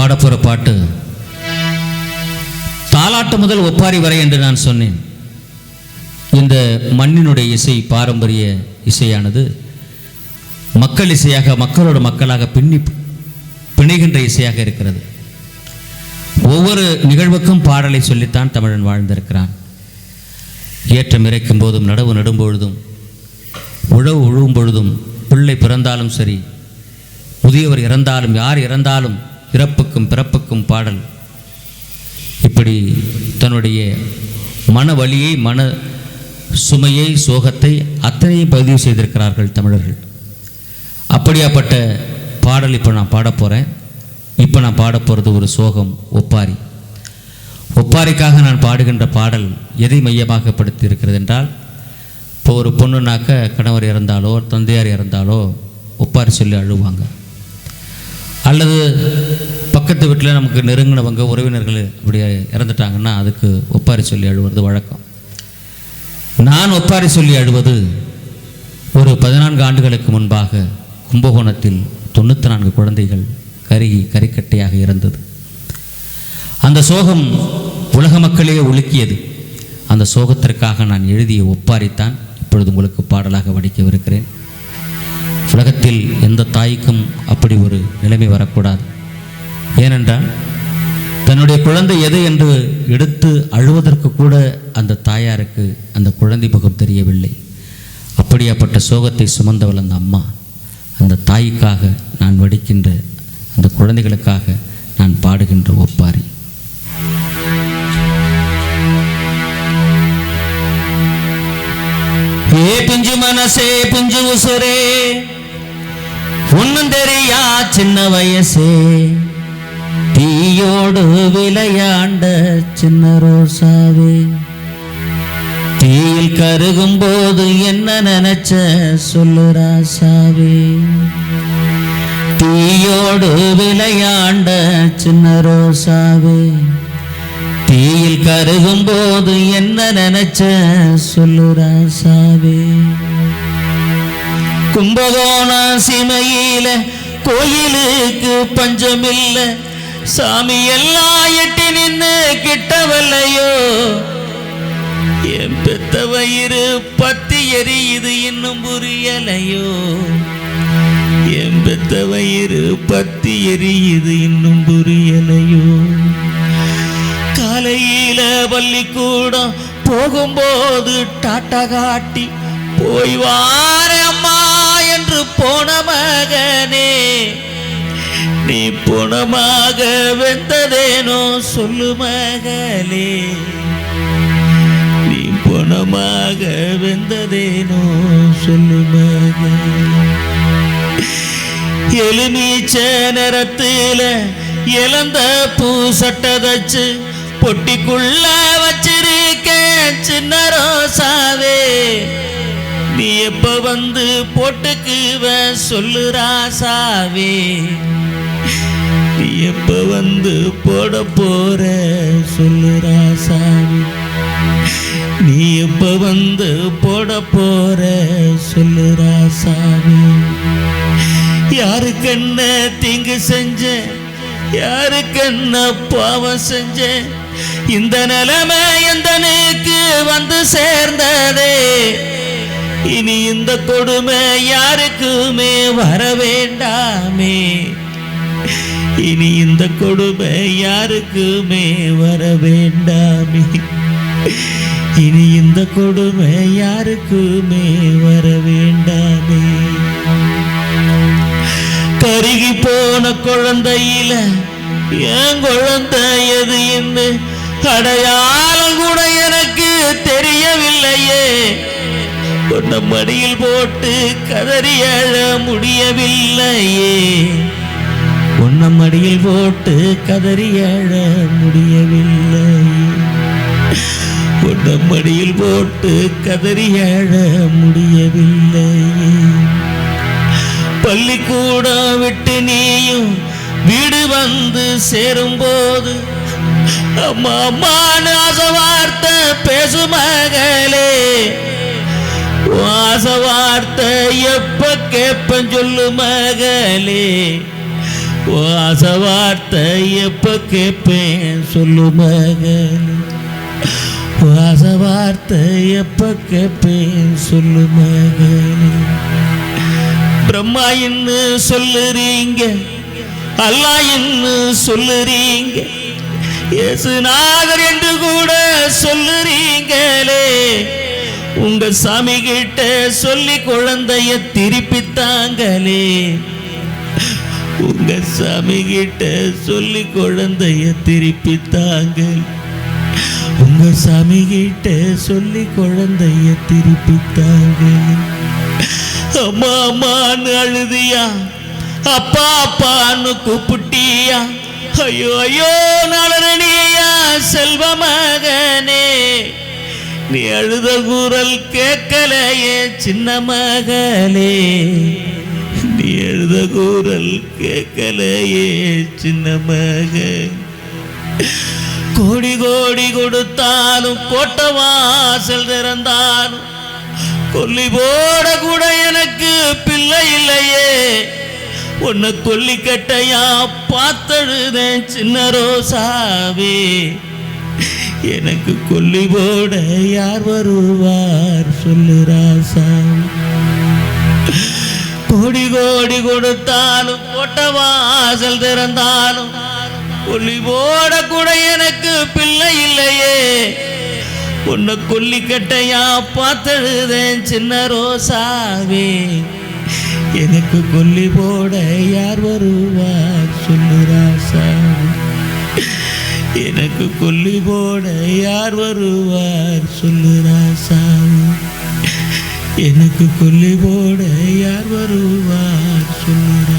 பாட்டு. தாலாட்டு முதல் ஒப்பாரி வரை என்று நான் சொன்னேன். இந்த மண்ணினுடைய இசை பாரம்பரிய இசையானது மக்கள் இசையாக மக்களோட மக்களாக பின்னி பிணைகின்ற இசையாக இருக்கிறது. ஒவ்வொரு நிகழ்வுக்கும் பாடலை சொல்லித்தான் தமிழன் வாழ்ந்திருக்கிறான். ஏற்றம் இறைக்கும் போதும் நடவு நடும் பொழுதும் உழவு உழுவும் பொழுதும் பிள்ளை பிறந்தாலும் சரி முதியவர் இறந்தாலும் யார் இறந்தாலும் இறப்புக்கும் பிறப்புக்கும் பாடல். இப்படி தன்னுடைய மன வலியை மன சுமையை சோகத்தை அத்தனையும் பதிவு செய்திருக்கிறார்கள் தமிழர்கள். அப்படியாப்பட்ட பாடல் இப்போ நான் பாடப் போகிறேன் இப்போ நான் பாடப்போகிறது ஒரு சோகம் ஒப்பாரி. ஒப்பாரிக்காக நான் பாடுகின்ற பாடல் எதை மையமாக படுத்தி இருக்கிறது என்றால் இப்போ ஒரு பொண்ணுனாக்க கணவர் இறந்தாலோ தந்தையார் இறந்தாலோ ஒப்பாரி சொல்லி அழுவாங்க. அல்லது பக்கத்து வீட்டில் நமக்கு நெருங்கினவங்க உறவினர்கள் இப்படி இறந்துட்டாங்கன்னா அதுக்கு ஒப்பாரி சொல்லி அழுவது வழக்கம். நான் ஒப்பாரி சொல்லி அழுவது ஒரு பதினான்கு ஆண்டுகளுக்கு முன்பாக கும்பகோணத்தில் தொண்ணூற்றி நான்கு குழந்தைகள் கருகி கறிக்கட்டையாக இறந்தது. அந்த சோகம் உலக மக்களையே உலுக்கியது. அந்த சோகத்திற்காக நான் எழுதிய ஒப்பாரித்தான் இப்பொழுது உங்களுக்கு பாடலாக வடிக்கவிருக்கிறேன். உலகத்தில் எந்த தாய்க்கும் அப்படி ஒரு நிலைமை வரக்கூடாது. ஏனென்றால் தன்னுடைய குழந்தை எது என்று எடுத்து அழுவதற்கு கூட அந்த தாயாருக்கு அந்த குழந்தை முகம் தெரியவில்லை. அப்படியாப்பட்ட சோகத்தை சுமந்தவள் அந்த அம்மா. அந்த தாய்க்காக நான் வடிக்கின்ற அந்த குழந்தைகளுக்காக நான் பாடுகின்ற ஒப்பாரி. ஏ பிஞ்சு மனசே பிஞ்சு உசுரே ஒன்னும் தெரியா சின்ன வயசே? தீயோடு விளையாண்ட சின்ன ரோசாவே. தீயில் கருகும் போது என்ன நினைச்ச சொல்லு ராசாவே. தீயோடு விளையாண்ட சின்ன ரோசாவே. தீயில் கருகும் போது என்ன நினைச்ச சொல்லு ராசாவே. கும்பகோண சிமையில கோயிலுக்கு பஞ்சமில்ல. சாமி எல்லாம் எட்டி நின்று கிட்டவல்லையோ? என் பெத்த வயிறு பத்தி எரியுது இன்னும் புரியலையோ? என் பெத்த வயிறு பத்தி எரியுது இன்னும் புரியலையோ? காலையில பள்ளிக்கூடம் போகும்போது டாட்டா காட்டி போய் வாரம்மா அம்மா போன மகனே நீ போனமாக வெந்ததேனோ சொல்லு மகளே. நீ போனமாக வெந்ததேனோ சொல்லு மகளே. எலுமீச்ச நிறத்துல இளந்த பூ சட்டதச்சு பொட்டிக்குள்ள வச்சிருக்க சின்ன ரோசா. நீ எப்ப வந்து போட்டுக்குவ சொல்லு ராசாவே நீ எப்ப வந்து போட போற சொல்லு ராசாவே நீ எப்ப வந்து போட போற சொல்லு ராசாவே யாருக்கு என்ன தீங்கு செஞ்ச? யாருக்கு என்ன பாவம் செஞ்ச? இந்த நிலைமை எந்தனுக்கு இனி இந்த கொடுமை யாருக்குமே வர வேண்டாமே இனி இந்த கொடுமை யாருக்குமே வர வேண்டாமே இனி இந்த கொடுமை யாருக்குமே வர வேண்டாமே கருகி போன குழந்தையில என் குழந்தை எது என்று அடையாளம் கூட எனக்கு தெரியவில்லையே. உன்னை மடியில் போட்டு கதறி அழ முடியவில்லையே. உன்னை மடியில் போட்டு கதறி அழ முடியவில்லை உன்னை மடியில் போட்டு கதறி அழ முடியவில்லை பள்ளிக்கூடம் விட்டு நீயும் வீடு வந்து சேரும்போது அம்மா அம்மா நாச வார்த்தை பேசு வாச வார்த்தை எப்ப கேப்பன் சொல்லு மகளே. வாச வார்த்தை எப்ப கேப்பேன் சொல்லு மகளே. வாச வார்த்தை எப்ப கேப்பேன் சொல்லு மகளே. பிரம்மா இன்னு சொல்லுறீங்க அல்லா இன்னு சொல்லுறீங்க இயேசுநாதர் என்று கூட சொல்லுறீங்களே. உங்க சாமி கிட்ட சொல்லி குழந்தைய திருப்பித்தாங்களே. உங்க சாமி கிட்ட சொல்லி குழந்தைய திருப்பித்தாங்க. உங்க சாமி கிட்ட சொல்லி குழந்தைய திருப்பித்தாங்க. அம்மா அம்மான்னு அழுதியா? அப்பா அப்பான்னு கூப்பிட்டியா? ஐயோ ஐயோ நலரணியா செல்வ மகனே. நீ அழுத குரல் கேட்கலையே சின்ன மகளே. நீ எழுத குரல் கேட்கலையே சின்ன மக கோடி கோடி கொடுத்தாலும் கோட்டை வாசல் திறந்தாலும் கொல்லி போட கூட எனக்கு பிள்ளை இல்லையே. உன்னை கொல்லி கட்டையா பார்த்தழுதேன் சின்ன ரோசாவே. எனக்கு கொல்லி போட யார் வருவார் சொல்லு ராசா. கோடி கோடி கொடுத்தாலும் போட்ட வாசல் திறந்தாலும் கொல்லி போட கூட எனக்கு பிள்ளை இல்லையே. உன்னை கொல்லி கட்டையா பார்த்தழுதேன் சின்ன ரோசாவே. எனக்கு கொல்லி போட யார் வருவார் சொல்லு ராசா. எனக்கு கொல்லி போட யார் வருவார்? சொல்லு ராசாமி எனக்கு கொல்லி போட யார் வருவார்? சொல்லு